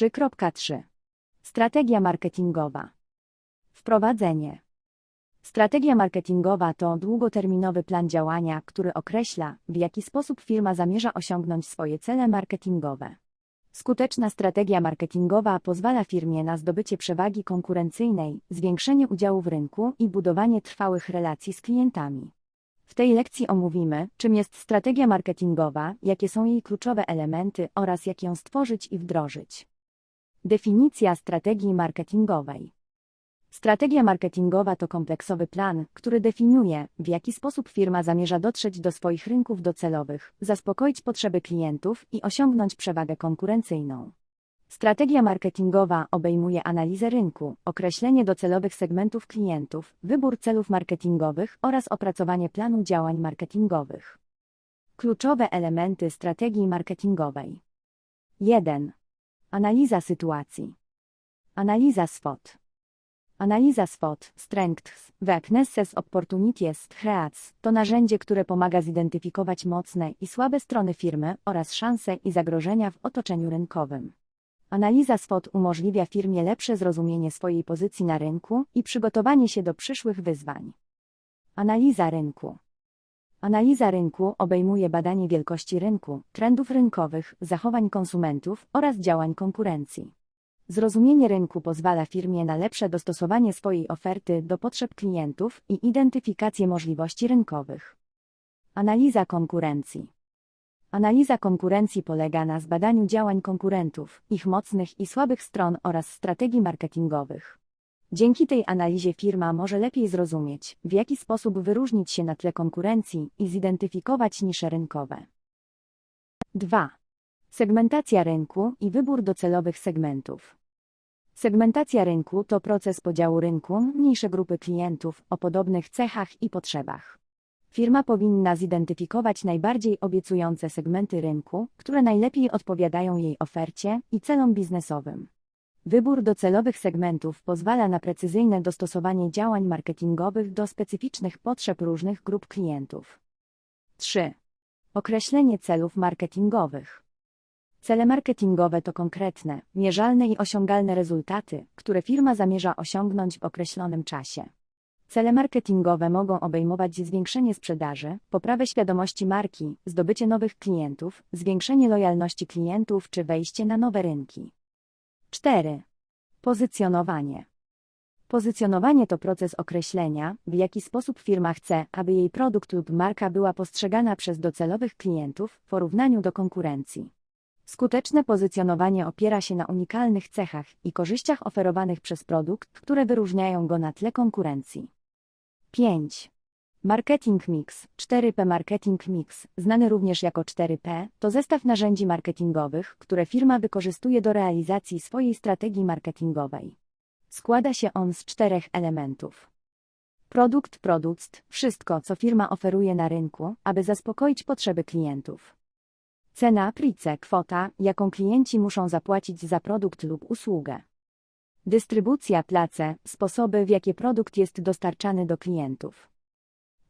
3.3 Strategia marketingowa. Wprowadzenie. Strategia marketingowa to długoterminowy plan działania, który określa, w jaki sposób firma zamierza osiągnąć swoje cele marketingowe. Skuteczna strategia marketingowa pozwala firmie na zdobycie przewagi konkurencyjnej, zwiększenie udziału w rynku i budowanie trwałych relacji z klientami. W tej lekcji omówimy, czym jest strategia marketingowa, jakie są jej kluczowe elementy oraz jak ją stworzyć i wdrożyć. Definicja strategii marketingowej. Strategia marketingowa to kompleksowy plan, który definiuje, w jaki sposób firma zamierza dotrzeć do swoich rynków docelowych, zaspokoić potrzeby klientów i osiągnąć przewagę konkurencyjną. Strategia marketingowa obejmuje analizę rynku, określenie docelowych segmentów klientów, wybór celów marketingowych oraz opracowanie planu działań marketingowych. Kluczowe elementy strategii marketingowej. 1. Analiza sytuacji. Analiza SWOT. Analiza SWOT, Strengths, Weaknesses, Opportunities, Threats to narzędzie, które pomaga zidentyfikować mocne i słabe strony firmy oraz szanse i zagrożenia w otoczeniu rynkowym. Analiza SWOT umożliwia firmie lepsze zrozumienie swojej pozycji na rynku i przygotowanie się do przyszłych wyzwań. Analiza rynku. Analiza rynku obejmuje badanie wielkości rynku, trendów rynkowych, zachowań konsumentów oraz działań konkurencji. Zrozumienie rynku pozwala firmie na lepsze dostosowanie swojej oferty do potrzeb klientów i identyfikację możliwości rynkowych. Analiza konkurencji. Analiza konkurencji polega na zbadaniu działań konkurentów, ich mocnych i słabych stron oraz strategii marketingowych. Dzięki tej analizie firma może lepiej zrozumieć, w jaki sposób wyróżnić się na tle konkurencji i zidentyfikować nisze rynkowe. 2. Segmentacja rynku i wybór docelowych segmentów. Segmentacja rynku to proces podziału rynku, mniejsze grupy klientów o podobnych cechach i potrzebach. Firma powinna zidentyfikować najbardziej obiecujące segmenty rynku, które najlepiej odpowiadają jej ofercie i celom biznesowym. Wybór docelowych segmentów pozwala na precyzyjne dostosowanie działań marketingowych do specyficznych potrzeb różnych grup klientów. 3. Określenie celów marketingowych. Cele marketingowe to konkretne, mierzalne i osiągalne rezultaty, które firma zamierza osiągnąć w określonym czasie. Cele marketingowe mogą obejmować zwiększenie sprzedaży, poprawę świadomości marki, zdobycie nowych klientów, zwiększenie lojalności klientów czy wejście na nowe rynki. 4. Pozycjonowanie. Pozycjonowanie to proces określenia, w jaki sposób firma chce, aby jej produkt lub marka była postrzegana przez docelowych klientów w porównaniu do konkurencji. Skuteczne pozycjonowanie opiera się na unikalnych cechach i korzyściach oferowanych przez produkt, które wyróżniają go na tle konkurencji. 5. Marketing Mix 4P Marketing Mix, znany również jako 4P, to zestaw narzędzi marketingowych, które firma wykorzystuje do realizacji swojej strategii marketingowej. Składa się on z czterech elementów. Produkt, produkt, wszystko, co firma oferuje na rynku, aby zaspokoić potrzeby klientów. Cena, price, kwota, jaką klienci muszą zapłacić za produkt lub usługę. Dystrybucja, place, sposoby, w jakie produkt jest dostarczany do klientów.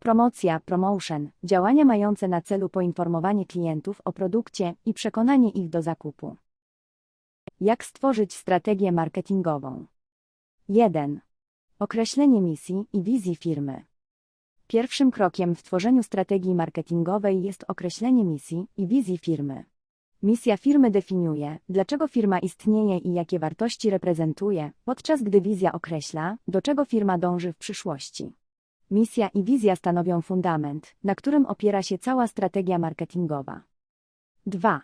Promocja, promotion, działania mające na celu poinformowanie klientów o produkcie i przekonanie ich do zakupu. Jak stworzyć strategię marketingową? 1. Określenie misji i wizji firmy. Pierwszym krokiem w tworzeniu strategii marketingowej jest określenie misji i wizji firmy. Misja firmy definiuje, dlaczego firma istnieje i jakie wartości reprezentuje, podczas gdy wizja określa, do czego firma dąży w przyszłości. Misja i wizja stanowią fundament, na którym opiera się cała strategia marketingowa. 2.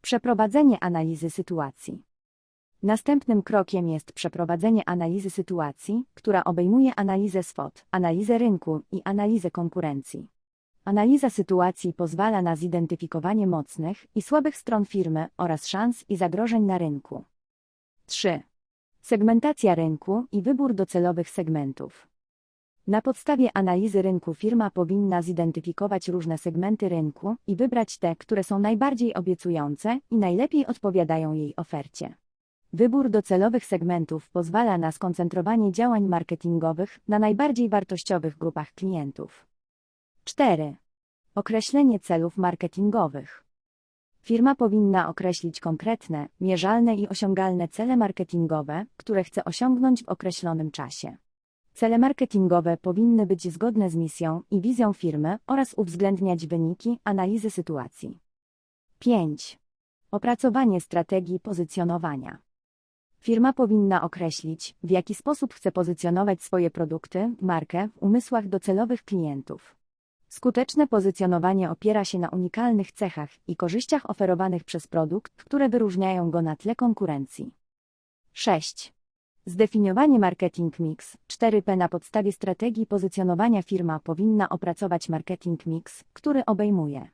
Przeprowadzenie analizy sytuacji. Następnym krokiem jest przeprowadzenie analizy sytuacji, która obejmuje analizę SWOT, analizę rynku i analizę konkurencji. Analiza sytuacji pozwala na zidentyfikowanie mocnych i słabych stron firmy oraz szans i zagrożeń na rynku. 3. Segmentacja rynku i wybór docelowych segmentów. Na podstawie analizy rynku firma powinna zidentyfikować różne segmenty rynku i wybrać te, które są najbardziej obiecujące i najlepiej odpowiadają jej ofercie. Wybór docelowych segmentów pozwala na skoncentrowanie działań marketingowych na najbardziej wartościowych grupach klientów. 4. Określenie celów marketingowych. Firma powinna określić konkretne, mierzalne i osiągalne cele marketingowe, które chce osiągnąć w określonym czasie. Cele marketingowe powinny być zgodne z misją i wizją firmy oraz uwzględniać wyniki analizy sytuacji. 5. Opracowanie strategii pozycjonowania. Firma powinna określić, w jaki sposób chce pozycjonować swoje produkty, markę w umysłach docelowych klientów. Skuteczne pozycjonowanie opiera się na unikalnych cechach i korzyściach oferowanych przez produkt, które wyróżniają go na tle konkurencji. 6. Zdefiniowanie marketing mix 4P na podstawie strategii pozycjonowania firma powinna opracować marketing mix, który obejmuje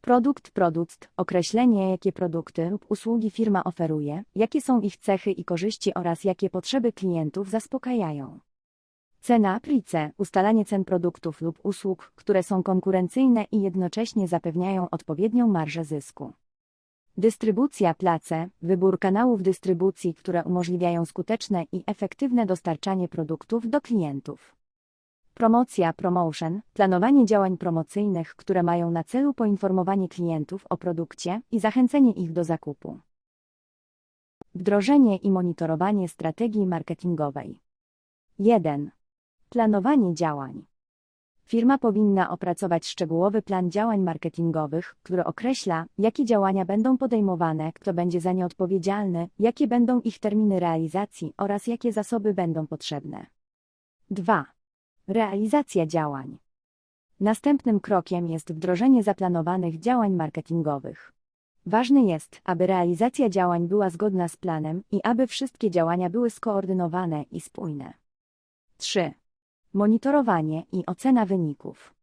Produkt, produkt, określenie jakie produkty lub usługi firma oferuje, jakie są ich cechy i korzyści oraz jakie potrzeby klientów zaspokajają. Cena, price, ustalanie cen produktów lub usług, które są konkurencyjne i jednocześnie zapewniają odpowiednią marżę zysku. Dystrybucja, place, wybór kanałów dystrybucji, które umożliwiają skuteczne i efektywne dostarczanie produktów do klientów. Promocja, promotion, planowanie działań promocyjnych, które mają na celu poinformowanie klientów o produkcie i zachęcenie ich do zakupu. Wdrożenie i monitorowanie strategii marketingowej. 1. Planowanie działań. Firma powinna opracować szczegółowy plan działań marketingowych, który określa, jakie działania będą podejmowane, kto będzie za nie odpowiedzialny, jakie będą ich terminy realizacji oraz jakie zasoby będą potrzebne. 2. Realizacja działań. Następnym krokiem jest wdrożenie zaplanowanych działań marketingowych. Ważne jest, aby realizacja działań była zgodna z planem i aby wszystkie działania były skoordynowane i spójne. 3. Monitorowanie i ocena wyników.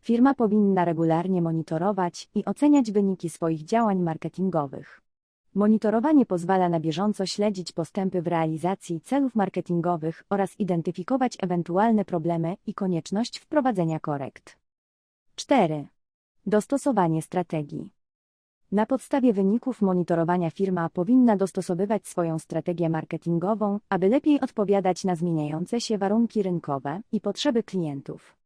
Firma powinna regularnie monitorować i oceniać wyniki swoich działań marketingowych. Monitorowanie pozwala na bieżąco śledzić postępy w realizacji celów marketingowych oraz identyfikować ewentualne problemy i konieczność wprowadzenia korekt. 4. Dostosowanie strategii. Na podstawie wyników monitorowania firma powinna dostosowywać swoją strategię marketingową, aby lepiej odpowiadać na zmieniające się warunki rynkowe i potrzeby klientów.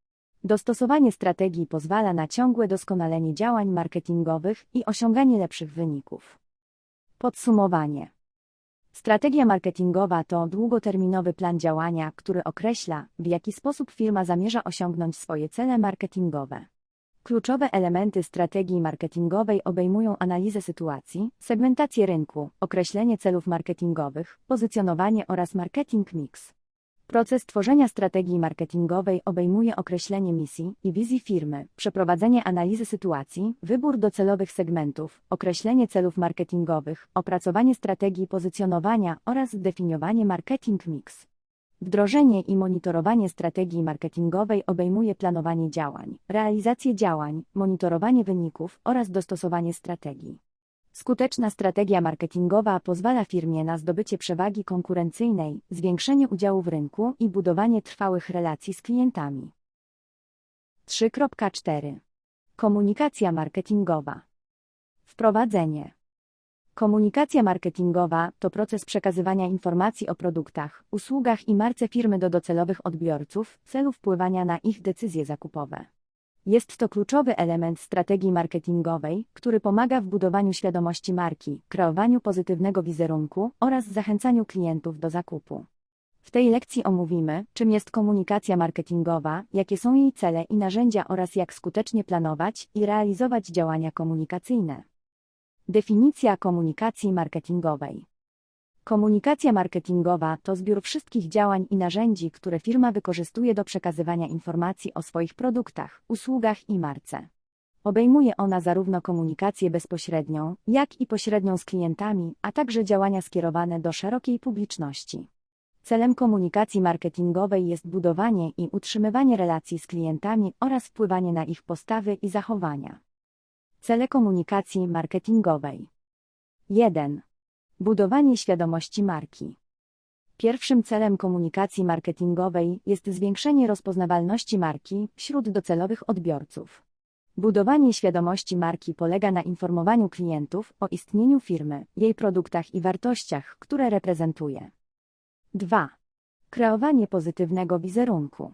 Dostosowanie strategii pozwala na ciągłe doskonalenie działań marketingowych i osiąganie lepszych wyników. Podsumowanie. Strategia marketingowa to długoterminowy plan działania, który określa, w jaki sposób firma zamierza osiągnąć swoje cele marketingowe. Kluczowe elementy strategii marketingowej obejmują analizę sytuacji, segmentację rynku, określenie celów marketingowych, pozycjonowanie oraz marketing mix. Proces tworzenia strategii marketingowej obejmuje określenie misji i wizji firmy, przeprowadzenie analizy sytuacji, wybór docelowych segmentów, określenie celów marketingowych, opracowanie strategii pozycjonowania oraz zdefiniowanie marketing mix. Wdrożenie i monitorowanie strategii marketingowej obejmuje planowanie działań, realizację działań, monitorowanie wyników oraz dostosowanie strategii. Skuteczna strategia marketingowa pozwala firmie na zdobycie przewagi konkurencyjnej, zwiększenie udziału w rynku i budowanie trwałych relacji z klientami. 3.4 Komunikacja marketingowa. Wprowadzenie. Komunikacja marketingowa to proces przekazywania informacji o produktach, usługach i marce firmy do docelowych odbiorców w celu wpływania na ich decyzje zakupowe. Jest to kluczowy element strategii marketingowej, który pomaga w budowaniu świadomości marki, kreowaniu pozytywnego wizerunku oraz zachęcaniu klientów do zakupu. W tej lekcji omówimy, czym jest komunikacja marketingowa, jakie są jej cele i narzędzia oraz jak skutecznie planować i realizować działania komunikacyjne. Definicja komunikacji marketingowej. Komunikacja marketingowa to zbiór wszystkich działań i narzędzi, które firma wykorzystuje do przekazywania informacji o swoich produktach, usługach i marce. Obejmuje ona zarówno komunikację bezpośrednią, jak i pośrednią z klientami, a także działania skierowane do szerokiej publiczności. Celem komunikacji marketingowej jest budowanie i utrzymywanie relacji z klientami oraz wpływanie na ich postawy i zachowania. Cele komunikacji marketingowej 1. Budowanie świadomości marki. Pierwszym celem komunikacji marketingowej jest zwiększenie rozpoznawalności marki wśród docelowych odbiorców. Budowanie świadomości marki polega na informowaniu klientów o istnieniu firmy, jej produktach i wartościach, które reprezentuje. 2. Kreowanie pozytywnego wizerunku.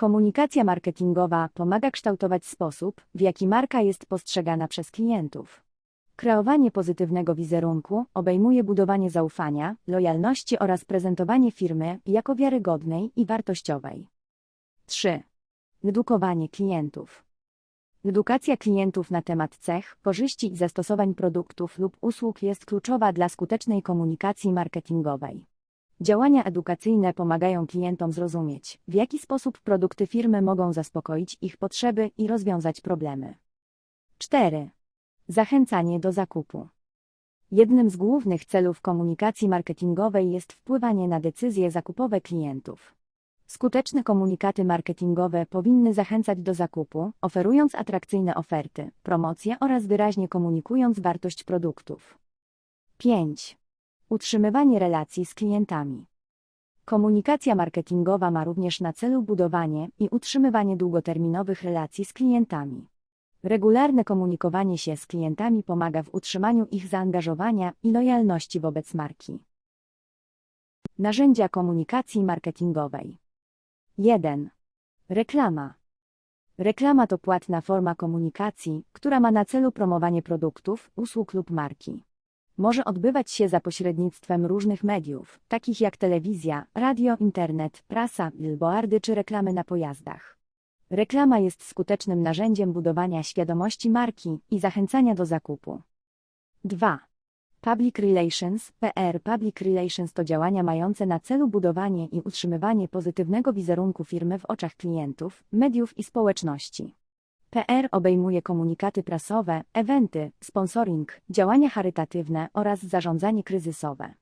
Komunikacja marketingowa pomaga kształtować sposób, w jaki marka jest postrzegana przez klientów. Kreowanie pozytywnego wizerunku obejmuje budowanie zaufania, lojalności oraz prezentowanie firmy jako wiarygodnej i wartościowej. 3. Edukowanie klientów. Edukacja klientów na temat cech, korzyści i zastosowań produktów lub usług jest kluczowa dla skutecznej komunikacji marketingowej. Działania edukacyjne pomagają klientom zrozumieć, w jaki sposób produkty firmy mogą zaspokoić ich potrzeby i rozwiązać problemy. 4. Zachęcanie do zakupu. Jednym z głównych celów komunikacji marketingowej jest wpływanie na decyzje zakupowe klientów. Skuteczne komunikaty marketingowe powinny zachęcać do zakupu, oferując atrakcyjne oferty, promocje oraz wyraźnie komunikując wartość produktów. 5. Utrzymywanie relacji z klientami. Komunikacja marketingowa ma również na celu budowanie i utrzymywanie długoterminowych relacji z klientami. Regularne komunikowanie się z klientami pomaga w utrzymaniu ich zaangażowania i lojalności wobec marki. Narzędzia komunikacji marketingowej. 1. Reklama. Reklama to płatna forma komunikacji, która ma na celu promowanie produktów, usług lub marki. Może odbywać się za pośrednictwem różnych mediów, takich jak telewizja, radio, internet, prasa, billboardy czy reklamy na pojazdach. Reklama jest skutecznym narzędziem budowania świadomości marki i zachęcania do zakupu. 2. Public Relations PR Public Relations to działania mające na celu budowanie i utrzymywanie pozytywnego wizerunku firmy w oczach klientów, mediów i społeczności. PR obejmuje komunikaty prasowe, eventy, sponsoring, działania charytatywne oraz zarządzanie kryzysowe.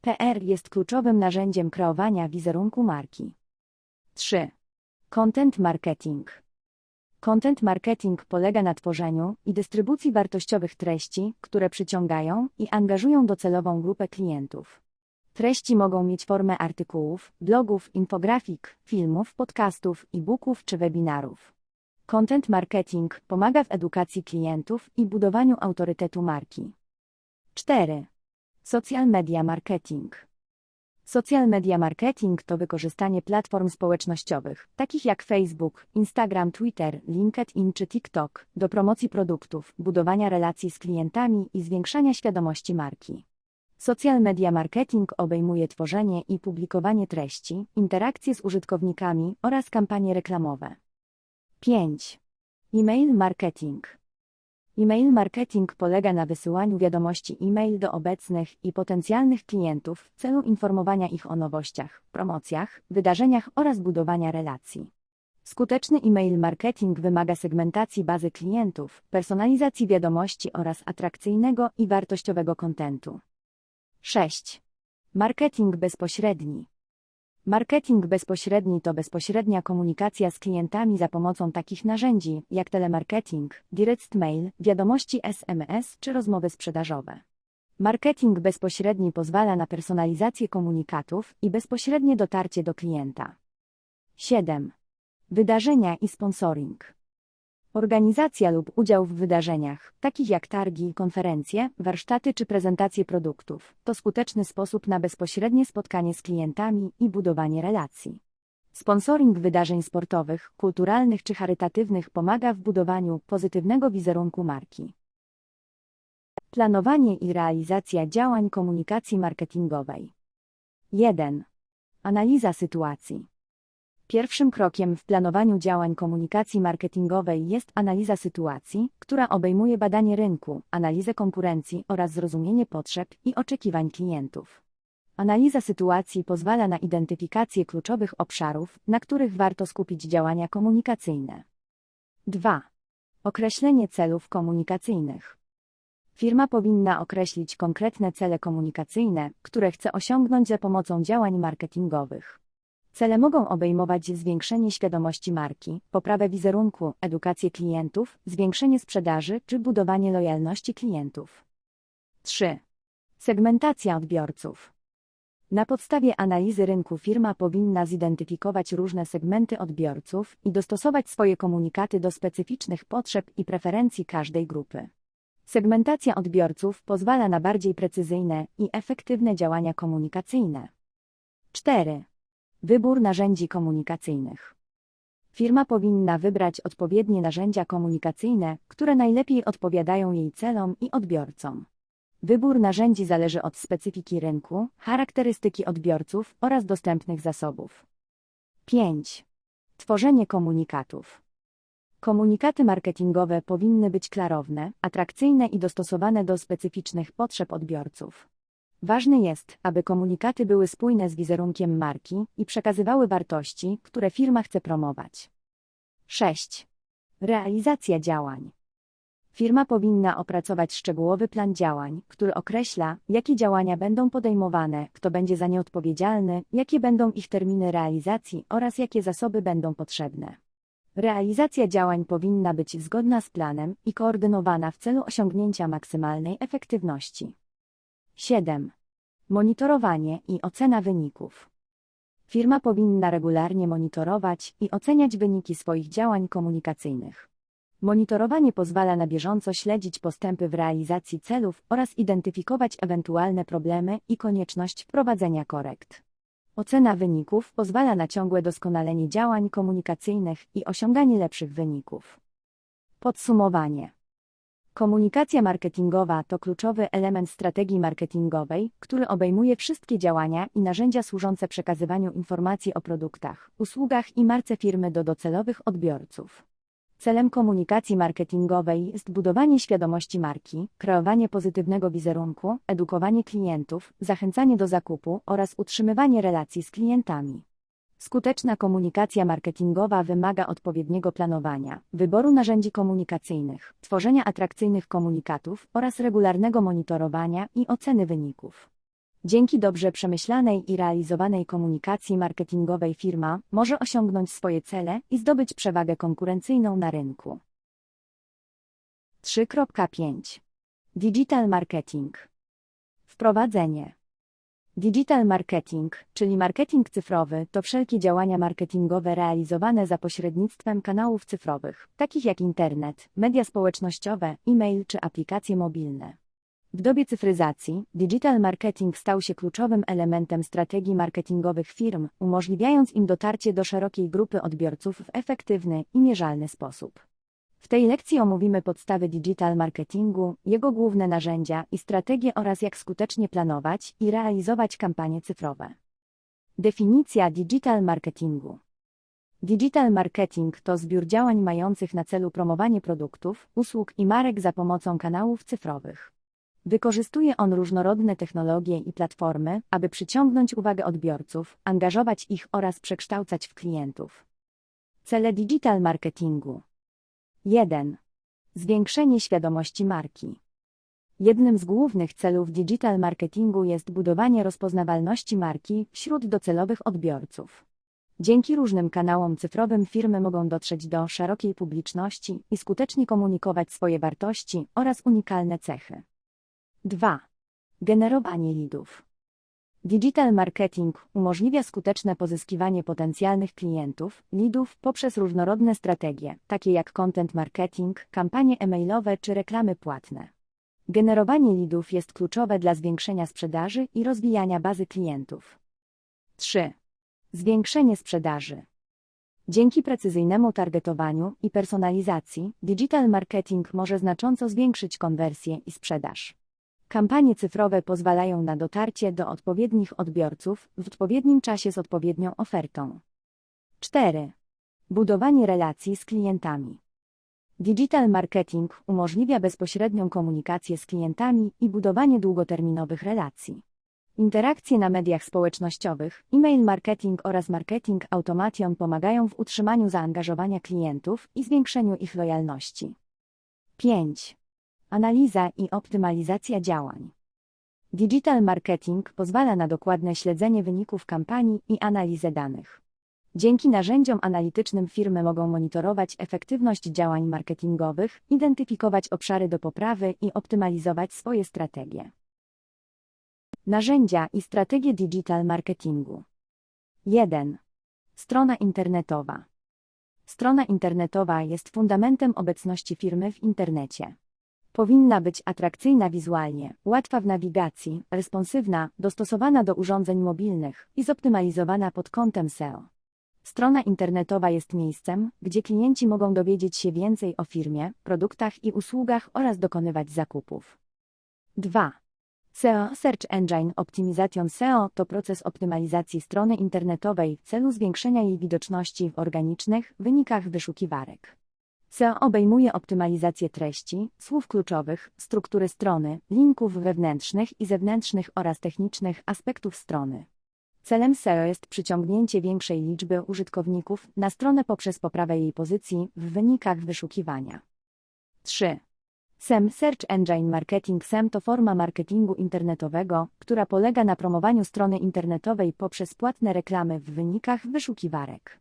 PR jest kluczowym narzędziem kreowania wizerunku marki. 3. Content marketing. Content marketing polega na tworzeniu i dystrybucji wartościowych treści, które przyciągają i angażują docelową grupę klientów. Treści mogą mieć formę artykułów, blogów, infografik, filmów, podcastów, e-booków czy webinarów. Content marketing pomaga w edukacji klientów i budowaniu autorytetu marki. 4. Social media marketing. Social media marketing to wykorzystanie platform społecznościowych, takich jak Facebook, Instagram, Twitter, LinkedIn czy TikTok, do promocji produktów, budowania relacji z klientami i zwiększania świadomości marki. Social media marketing obejmuje tworzenie i publikowanie treści, interakcje z użytkownikami oraz kampanie reklamowe. 5. E-mail marketing. E-mail marketing polega na wysyłaniu wiadomości e-mail do obecnych i potencjalnych klientów w celu informowania ich o nowościach, promocjach, wydarzeniach oraz budowania relacji. Skuteczny e-mail marketing wymaga segmentacji bazy klientów, personalizacji wiadomości oraz atrakcyjnego i wartościowego kontentu. 6. Marketing bezpośredni. Marketing bezpośredni to bezpośrednia komunikacja z klientami za pomocą takich narzędzi jak telemarketing, direct mail, wiadomości SMS czy rozmowy sprzedażowe. Marketing bezpośredni pozwala na personalizację komunikatów i bezpośrednie dotarcie do klienta. 7. Wydarzenia i sponsoring. Organizacja lub udział w wydarzeniach, takich jak targi, konferencje, warsztaty czy prezentacje produktów, to skuteczny sposób na bezpośrednie spotkanie z klientami i budowanie relacji. Sponsoring wydarzeń sportowych, kulturalnych czy charytatywnych pomaga w budowaniu pozytywnego wizerunku marki. Planowanie i realizacja działań komunikacji marketingowej. 1. Analiza sytuacji. Pierwszym krokiem w planowaniu działań komunikacji marketingowej jest analiza sytuacji, która obejmuje badanie rynku, analizę konkurencji oraz zrozumienie potrzeb i oczekiwań klientów. Analiza sytuacji pozwala na identyfikację kluczowych obszarów, na których warto skupić działania komunikacyjne. 2. Określenie celów komunikacyjnych. Firma powinna określić konkretne cele komunikacyjne, które chce osiągnąć za pomocą działań marketingowych. Cele mogą obejmować zwiększenie świadomości marki, poprawę wizerunku, edukację klientów, zwiększenie sprzedaży czy budowanie lojalności klientów. 3. Segmentacja odbiorców. Na podstawie analizy rynku firma powinna zidentyfikować różne segmenty odbiorców i dostosować swoje komunikaty do specyficznych potrzeb i preferencji każdej grupy. Segmentacja odbiorców pozwala na bardziej precyzyjne i efektywne działania komunikacyjne. 4. Wybór narzędzi komunikacyjnych. Firma powinna wybrać odpowiednie narzędzia komunikacyjne, które najlepiej odpowiadają jej celom i odbiorcom. Wybór narzędzi zależy od specyfiki rynku, charakterystyki odbiorców oraz dostępnych zasobów. 5. Tworzenie komunikatów. Komunikaty marketingowe powinny być klarowne, atrakcyjne i dostosowane do specyficznych potrzeb odbiorców. Ważne jest, aby komunikaty były spójne z wizerunkiem marki i przekazywały wartości, które firma chce promować. 6. Realizacja działań. Firma powinna opracować szczegółowy plan działań, który określa, jakie działania będą podejmowane, kto będzie za nie odpowiedzialny, jakie będą ich terminy realizacji oraz jakie zasoby będą potrzebne. Realizacja działań powinna być zgodna z planem i koordynowana w celu osiągnięcia maksymalnej efektywności. 7. Monitorowanie i ocena wyników. Firma powinna regularnie monitorować i oceniać wyniki swoich działań komunikacyjnych. Monitorowanie pozwala na bieżąco śledzić postępy w realizacji celów oraz identyfikować ewentualne problemy i konieczność wprowadzenia korekt. Ocena wyników pozwala na ciągłe doskonalenie działań komunikacyjnych i osiąganie lepszych wyników. Podsumowanie. Komunikacja marketingowa to kluczowy element strategii marketingowej, który obejmuje wszystkie działania i narzędzia służące przekazywaniu informacji o produktach, usługach i marce firmy do docelowych odbiorców. Celem komunikacji marketingowej jest budowanie świadomości marki, kreowanie pozytywnego wizerunku, edukowanie klientów, zachęcanie do zakupu oraz utrzymywanie relacji z klientami. Skuteczna komunikacja marketingowa wymaga odpowiedniego planowania, wyboru narzędzi komunikacyjnych, tworzenia atrakcyjnych komunikatów oraz regularnego monitorowania i oceny wyników. Dzięki dobrze przemyślanej i realizowanej komunikacji marketingowej firma może osiągnąć swoje cele i zdobyć przewagę konkurencyjną na rynku. 3.5 Digital Marketing Wprowadzenie Digital marketing, czyli marketing cyfrowy, to wszelkie działania marketingowe realizowane za pośrednictwem kanałów cyfrowych, takich jak internet, media społecznościowe, e-mail czy aplikacje mobilne. W dobie cyfryzacji, digital marketing stał się kluczowym elementem strategii marketingowych firm, umożliwiając im dotarcie do szerokiej grupy odbiorców w efektywny i mierzalny sposób. W tej lekcji omówimy podstawy digital marketingu, jego główne narzędzia i strategie oraz jak skutecznie planować i realizować kampanie cyfrowe. Definicja digital marketingu. Digital marketing to zbiór działań mających na celu promowanie produktów, usług i marek za pomocą kanałów cyfrowych. Wykorzystuje on różnorodne technologie i platformy, aby przyciągnąć uwagę odbiorców, angażować ich oraz przekształcać w klientów. Cele digital marketingu 1. Zwiększenie świadomości marki. Jednym z głównych celów digital marketingu jest budowanie rozpoznawalności marki wśród docelowych odbiorców. Dzięki różnym kanałom cyfrowym firmy mogą dotrzeć do szerokiej publiczności i skutecznie komunikować swoje wartości oraz unikalne cechy. 2. Generowanie lidów. Digital marketing umożliwia skuteczne pozyskiwanie potencjalnych klientów, lidów poprzez różnorodne strategie, takie jak content marketing, kampanie e-mailowe czy reklamy płatne. Generowanie lidów jest kluczowe dla zwiększenia sprzedaży i rozwijania bazy klientów. 3. Zwiększenie sprzedaży. Dzięki precyzyjnemu targetowaniu i personalizacji, digital marketing może znacząco zwiększyć konwersję i sprzedaż. Kampanie cyfrowe pozwalają na dotarcie do odpowiednich odbiorców w odpowiednim czasie z odpowiednią ofertą. 4. Budowanie relacji z klientami. Digital marketing umożliwia bezpośrednią komunikację z klientami i budowanie długoterminowych relacji. Interakcje na mediach społecznościowych, e-mail marketing oraz marketing automation pomagają w utrzymaniu zaangażowania klientów i zwiększeniu ich lojalności. 5. Analiza i optymalizacja działań. Digital marketing pozwala na dokładne śledzenie wyników kampanii i analizę danych. Dzięki narzędziom analitycznym firmy mogą monitorować efektywność działań marketingowych, identyfikować obszary do poprawy i optymalizować swoje strategie. Narzędzia i strategie digital marketingu. 1. Strona internetowa. Strona internetowa jest fundamentem obecności firmy w internecie. Powinna być atrakcyjna wizualnie, łatwa w nawigacji, responsywna, dostosowana do urządzeń mobilnych i zoptymalizowana pod kątem SEO. Strona internetowa jest miejscem, gdzie klienci mogą dowiedzieć się więcej o firmie, produktach i usługach oraz dokonywać zakupów. 2. SEO Search Engine Optimization SEO to proces optymalizacji strony internetowej w celu zwiększenia jej widoczności w organicznych wynikach wyszukiwarek. SEO obejmuje optymalizację treści, słów kluczowych, struktury strony, linków wewnętrznych i zewnętrznych oraz technicznych aspektów strony. Celem SEO jest przyciągnięcie większej liczby użytkowników na stronę poprzez poprawę jej pozycji w wynikach wyszukiwania. 3. SEM Search Engine Marketing SEM to forma marketingu internetowego, która polega na promowaniu strony internetowej poprzez płatne reklamy w wynikach wyszukiwarek.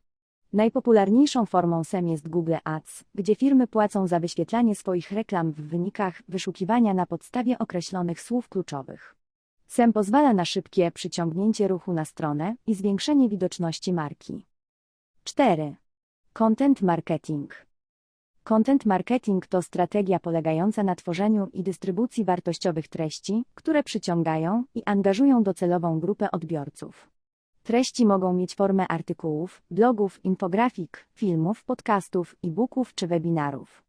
Najpopularniejszą formą SEM jest Google Ads, gdzie firmy płacą za wyświetlanie swoich reklam w wynikach wyszukiwania na podstawie określonych słów kluczowych. SEM pozwala na szybkie przyciągnięcie ruchu na stronę i zwiększenie widoczności marki. 4. Content marketing. Content marketing to strategia polegająca na tworzeniu i dystrybucji wartościowych treści, które przyciągają i angażują docelową grupę odbiorców. Treści mogą mieć formę artykułów, blogów, infografik, filmów, podcastów, e-booków czy webinarów.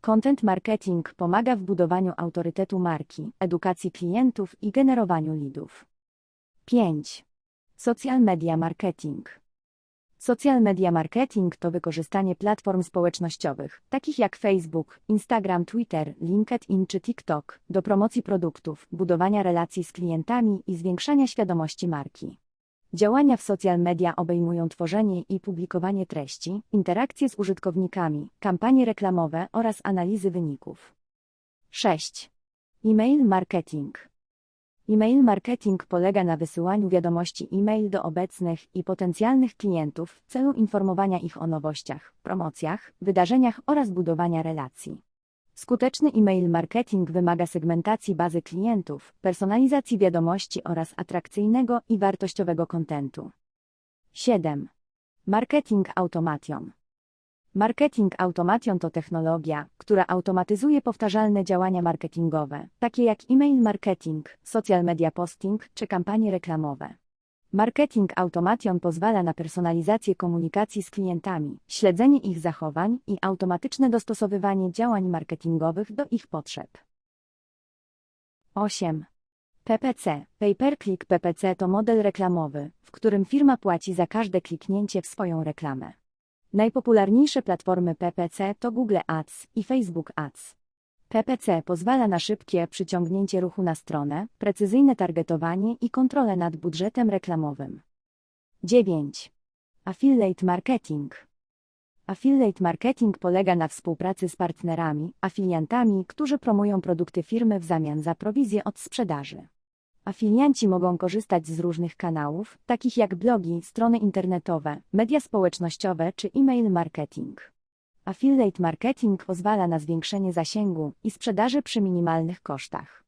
Content marketing pomaga w budowaniu autorytetu marki, edukacji klientów i generowaniu leadów. 5. Social media marketing. Social media marketing to wykorzystanie platform społecznościowych, takich jak Facebook, Instagram, Twitter, LinkedIn czy TikTok, do promocji produktów, budowania relacji z klientami i zwiększania świadomości marki. Działania w social media obejmują tworzenie i publikowanie treści, interakcje z użytkownikami, kampanie reklamowe oraz analizy wyników. 6. E-mail marketing. E-mail marketing polega na wysyłaniu wiadomości e-mail do obecnych i potencjalnych klientów w celu informowania ich o nowościach, promocjach, wydarzeniach oraz budowania relacji. Skuteczny e-mail marketing wymaga segmentacji bazy klientów, personalizacji wiadomości oraz atrakcyjnego i wartościowego kontentu. 7. Marketing automation. Marketing automation to technologia, która automatyzuje powtarzalne działania marketingowe, takie jak e-mail marketing, social media posting czy kampanie reklamowe. Marketing automation pozwala na personalizację komunikacji z klientami, śledzenie ich zachowań i automatyczne dostosowywanie działań marketingowych do ich potrzeb. 8. PPC Pay-per-click PPC to model reklamowy, w którym firma płaci za każde kliknięcie w swoją reklamę. Najpopularniejsze platformy PPC to Google Ads i Facebook Ads. PPC pozwala na szybkie przyciągnięcie ruchu na stronę, precyzyjne targetowanie i kontrolę nad budżetem reklamowym. 9. Affiliate marketing. Affiliate marketing polega na współpracy z partnerami, afiliantami, którzy promują produkty firmy w zamian za prowizję od sprzedaży. Afilianci mogą korzystać z różnych kanałów, takich jak blogi, strony internetowe, media społecznościowe czy e-mail marketing. Affiliate marketing pozwala na zwiększenie zasięgu i sprzedaży przy minimalnych kosztach.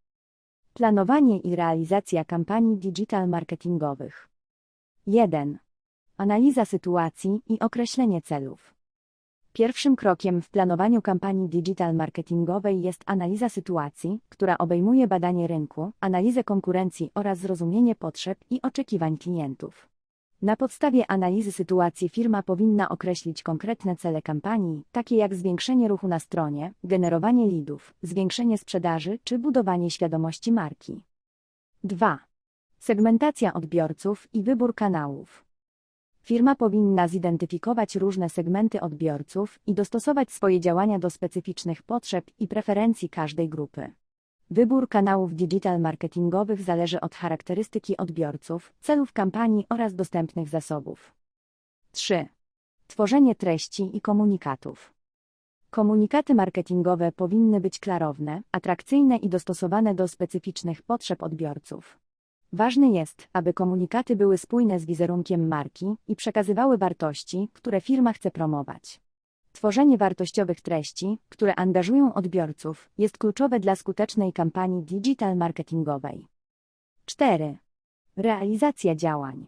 Planowanie i realizacja kampanii digital marketingowych. 1. Analiza sytuacji i określenie celów. Pierwszym krokiem w planowaniu kampanii digital marketingowej jest analiza sytuacji, która obejmuje badanie rynku, analizę konkurencji oraz zrozumienie potrzeb i oczekiwań klientów. Na podstawie analizy sytuacji firma powinna określić konkretne cele kampanii, takie jak zwiększenie ruchu na stronie, generowanie leadów, zwiększenie sprzedaży czy budowanie świadomości marki. 2. Segmentacja odbiorców i wybór kanałów. Firma powinna zidentyfikować różne segmenty odbiorców i dostosować swoje działania do specyficznych potrzeb i preferencji każdej grupy. Wybór kanałów digital marketingowych zależy od charakterystyki odbiorców, celów kampanii oraz dostępnych zasobów. 3. Tworzenie treści i komunikatów. Komunikaty marketingowe powinny być klarowne, atrakcyjne i dostosowane do specyficznych potrzeb odbiorców. Ważne jest, aby komunikaty były spójne z wizerunkiem marki i przekazywały wartości, które firma chce promować. Tworzenie wartościowych treści, które angażują odbiorców, jest kluczowe dla skutecznej kampanii digital marketingowej. 4. Realizacja działań.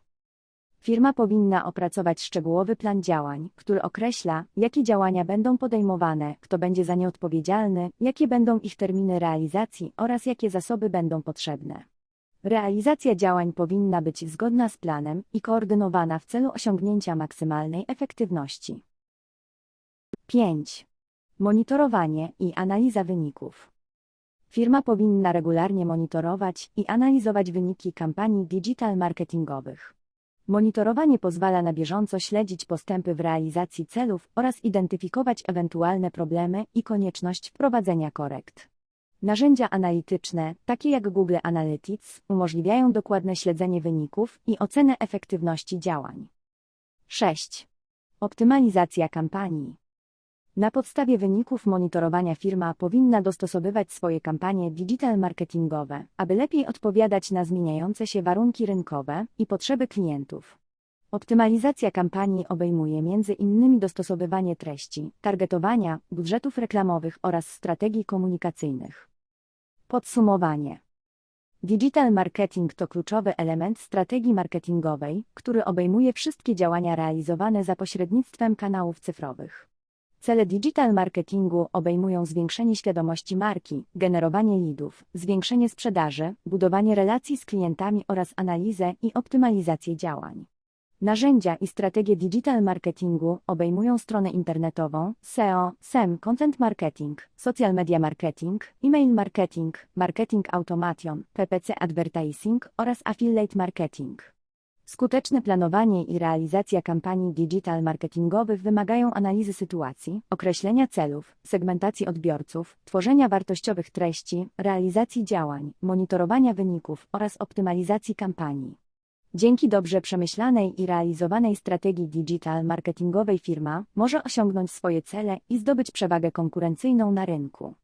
Firma powinna opracować szczegółowy plan działań, który określa, jakie działania będą podejmowane, kto będzie za nie odpowiedzialny, jakie będą ich terminy realizacji oraz jakie zasoby będą potrzebne. Realizacja działań powinna być zgodna z planem i koordynowana w celu osiągnięcia maksymalnej efektywności. 5. Monitorowanie i analiza wyników. Firma powinna regularnie monitorować i analizować wyniki kampanii digital marketingowych. Monitorowanie pozwala na bieżąco śledzić postępy w realizacji celów oraz identyfikować ewentualne problemy i konieczność wprowadzenia korekt. Narzędzia analityczne, takie jak Google Analytics, umożliwiają dokładne śledzenie wyników i ocenę efektywności działań. 6. Optymalizacja kampanii. Na podstawie wyników monitorowania firma powinna dostosowywać swoje kampanie digital marketingowe, aby lepiej odpowiadać na zmieniające się warunki rynkowe i potrzeby klientów. Optymalizacja kampanii obejmuje innymi dostosowywanie treści, targetowania, budżetów reklamowych oraz strategii komunikacyjnych. Podsumowanie. Digital marketing to kluczowy element strategii marketingowej, który obejmuje wszystkie działania realizowane za pośrednictwem kanałów cyfrowych. Cele digital marketingu obejmują zwiększenie świadomości marki, generowanie leadów, zwiększenie sprzedaży, budowanie relacji z klientami oraz analizę i optymalizację działań. Narzędzia i strategie digital marketingu obejmują stronę internetową, SEO, SEM, content marketing, social media marketing, e-mail marketing, marketing automation, PPC advertising oraz affiliate marketing. Skuteczne planowanie i realizacja kampanii digital marketingowych wymagają analizy sytuacji, określenia celów, segmentacji odbiorców, tworzenia wartościowych treści, realizacji działań, monitorowania wyników oraz optymalizacji kampanii. Dzięki dobrze przemyślanej i realizowanej strategii digital marketingowej firma może osiągnąć swoje cele i zdobyć przewagę konkurencyjną na rynku.